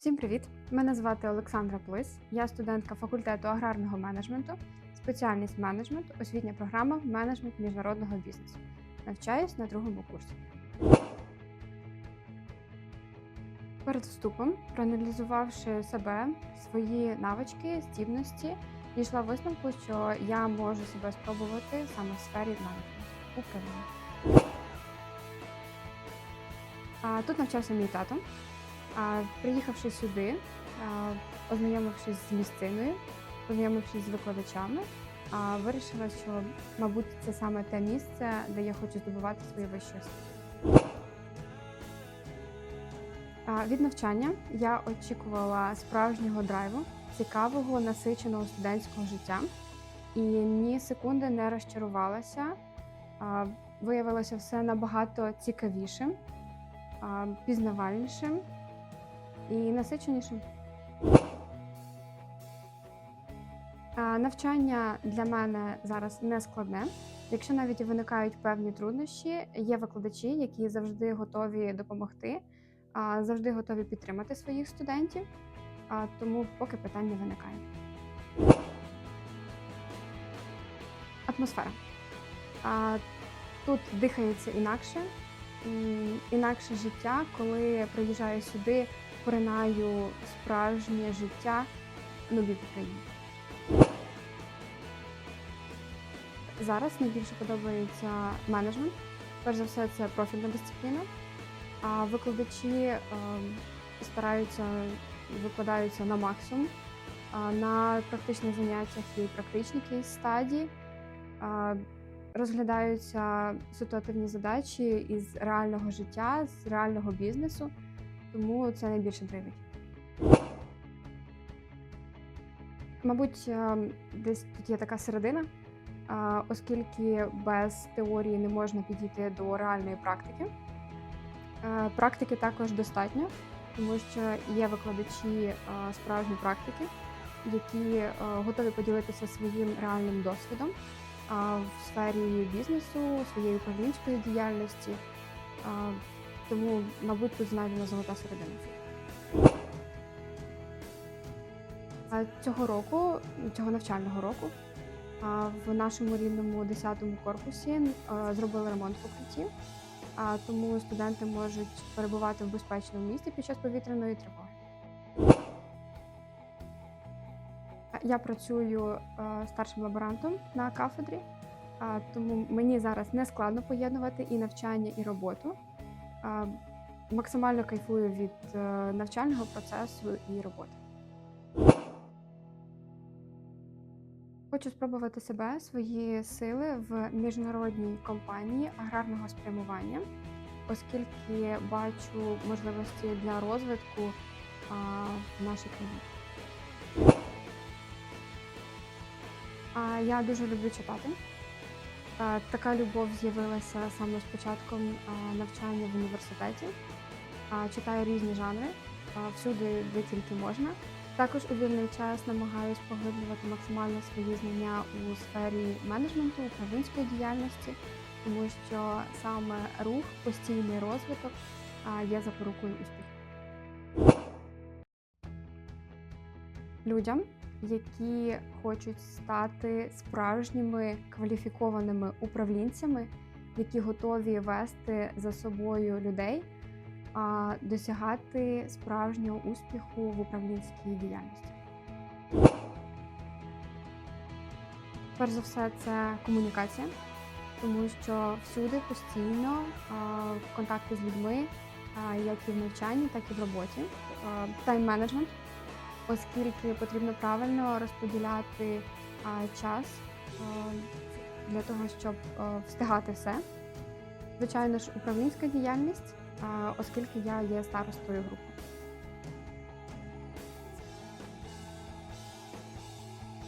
Всім привіт! Мене звати Олександра Плис. Я студентка факультету аграрного менеджменту, спеціальність менеджмент, освітня програма менеджмент міжнародного бізнесу. Навчаюсь на другому курсі. Перед вступом, проаналізувавши себе, свої навички, здібності, дійшла висновку, що я можу себе спробувати саме в сфері менеджменту управління. Тут навчався мій тато. Приїхавши сюди, ознайомившись з місциною, познайомившись з викладачами, вирішила, що, мабуть, це саме те місце, де я хочу здобувати свою вищу освіту. Від навчання я очікувала справжнього драйву, цікавого, насиченого студентського життя і ні секунди не розчарувалася. Виявилося все набагато цікавішим, пізнавальнішим і насиченішим. Навчання для мене зараз не складне. Якщо навіть виникають певні труднощі, є викладачі, які завжди готові допомогти, завжди готові підтримати своїх студентів, тому поки питань не виникає. Атмосфера. Тут дихається інакше, інакше життя, коли приїжджаю сюди, поринаю справжнє життя нові в Україні. Зараз найбільше подобається менеджмент. Перш за все, це профільна дисципліна. А викладачі е, стараються викладаються на максимум. На практичних заняттях і практичні кейс стадії. Розглядаються ситуативні задачі із реального життя, з реального бізнесу, тому це найбільше драйвить. Мабуть, е, десь тут є така середина, оскільки без теорії не можна підійти до реальної практики. Е, Практики також достатньо, тому що є викладачі е, справжні практики, які е, готові поділитися своїм реальним досвідом в сфері бізнесу, своєї управлінської діяльності. Тому, мабуть, тут знайдена золота середина. Цього року, цього навчального року, в нашому рідному 10-му корпусі зробили ремонт покриттів, тому студенти можуть перебувати в безпечному місці під час повітряної тривоги. Я працюю старшим лаборантом на кафедрі, тому мені зараз не складно поєднувати і навчання, і роботу. Максимально кайфую від е, навчального процесу і роботи. Хочу спробувати себе, свої сили в міжнародній компанії аграрного спрямування, оскільки бачу можливості для розвитку в нашій країні. Я дуже люблю читати. Така любов з'явилася саме з початком навчання в університеті. Читаю різні жанри всюди, де тільки можна. Також у вільний час намагаюсь поглиблювати максимально свої знання у сфері менеджменту, управлінської діяльності, тому що саме рух, постійний розвиток є запорукою успіху. Людям, які хочуть стати справжніми кваліфікованими управлінцями, які готові вести за собою людей, а досягати справжнього успіху в управлінській діяльності. Перш за все, це комунікація, тому що всюди постійно а, контакти з людьми, як і в навчанні, так і в роботі. Тайм-менеджмент, оскільки потрібно правильно розподіляти час для того, щоб встигати все. Звичайно ж, управлінська діяльність, оскільки я є старостою групи.